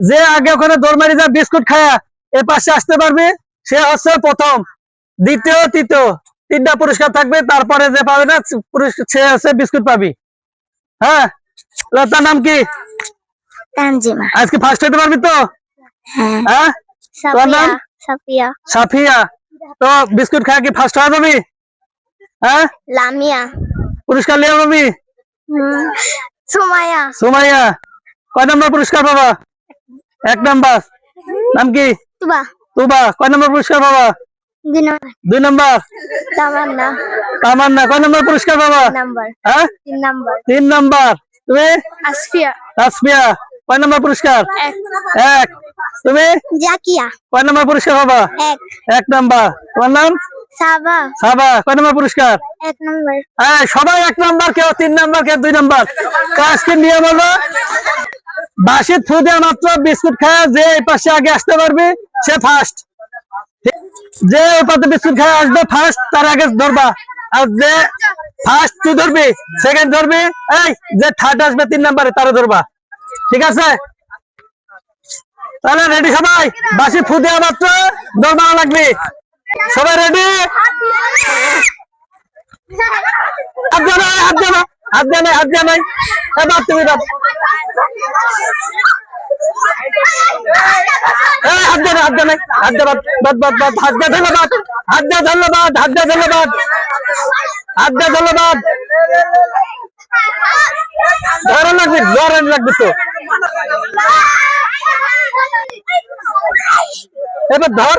যে আগে ওখানে দৌড় মারি যা বিস্কুট খায়া এ পাশে আসতে পারবে সে হচ্ছে প্রথম। দ্বিতীয় তৃতীয় তিনটা পুরস্কার থাকবে তারপরে যে পাবে না সে হচ্ছে বিস্কুট পাবি। হ্যাঁ? লতার নাম কি? আজকে ফার্স্ট হতে পারবি তো? হ্যাঁ। হ্যাঁ? নাম? সাফিয়া। তো বিস্কুট খায় কি ফার্স্ট হয়ে যাবি? হ্যাঁ? লামিয়া। পুরস্কার নিয়ে পাবি হুম, সুমাইয়া। সুমাইয়া। কয় নম্বর পুরস্কার পাবা? এক নাম্বার। নাম কি? তুবা। কয় নম্বর পুরস্কার পাবা? দুই নম্বর। তামান্না। তামান্না। কয় নম্বর পুরস্কার নাম্বার। হ্যাঁ? তিন নাম্বার। তুমি? আসফিয়া। কয় নম্বর পুরস্কার? এক। তুমি? জাকিয়া। কয় নম্বর পুরস্কার পাবা? এক। এক নাম্বার। তোমার নাম? সাবা। সাবা কয় নম্বর পুরস্কার? এক নম্বর। হ্যাঁ সবাই এক নাম্বার কেউ তিন নাম্বার কেউ দুই নাম্বার। কাজকে নিয়ম হলো বাসি থু দেওয়া মাত্র বিস্কুট খায় যে এই পাশে আগে আসতে পারবে সে ফার্স্ট যে বিস্কুট খায় আসবে ফার্স্ট তার আগে ধরবা। আর যে ফার্স্ট তুই ধরবি সেকেন্ড ধরবি এই যে থার্ড আসবে তিন নাম্বারে তারে ধরবা। ঠিক আছে? তাহলে রেডি সবাই? বাসি ফু দেওয়া মাত্র দৌড় লাগবে। সবাই রেডি হাত দেওয়া নাই, হাত দেওয়া হাত দেওয়া নাই, হাত দেওয়া নাই। এবার তুমি। এই, হাত দেওয়া নাই, হাত দেওয়া নাই, হাত দেওয়া বাদ, বাদ, বাদ, হাত দেওয়া ধন্যবাদ, হাত দেওয়া ধন্যবাদ, হাত দেওয়া ধন্যবাদ, হাত দেওয়া ধন্যবাদ। ধরে লাগবে, ধরে লাগবে তো। এবার ধর।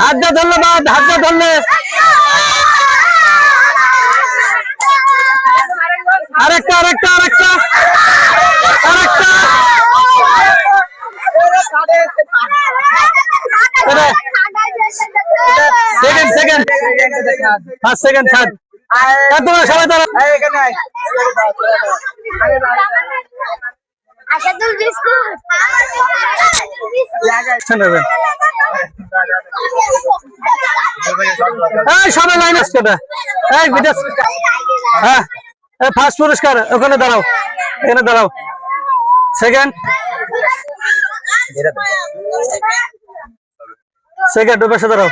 হাত দিয়ে ধরলে বাদ, হাত দিয়ে ধরলে। আরেকটা আরেকটা। আরেকটা। আরেকটা second second. First second third তোমরা সবাই দাঁড়া আশাদুল বিস্কুট। নেবেন এই সবাই লাইন আসছে না এই বিদেশ হ্যাঁ ফার্স্ট পুরস্কার ওখানে দাঁড়াও এখানে দাঁড়াও। সেকেন্ড সেকেন্ড ওই পাশে দাঁড়াও।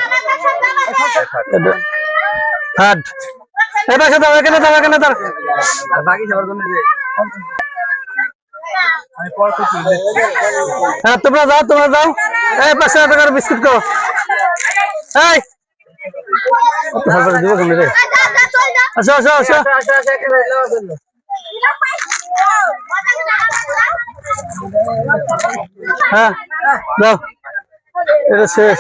থার্ড এই পাশে দাও এখানে দাও এখানে বাকি সবার জন্য করছি হ্যাঁ তোমরা যাও তোমরা যাও। এই টাকার বিস্কুট খাও। এই! হাজার দিব কেমনি রে আসো আচ্ছা আচ্ছা এখানে এলো জন্য হ্যাঁ এটা শেষ।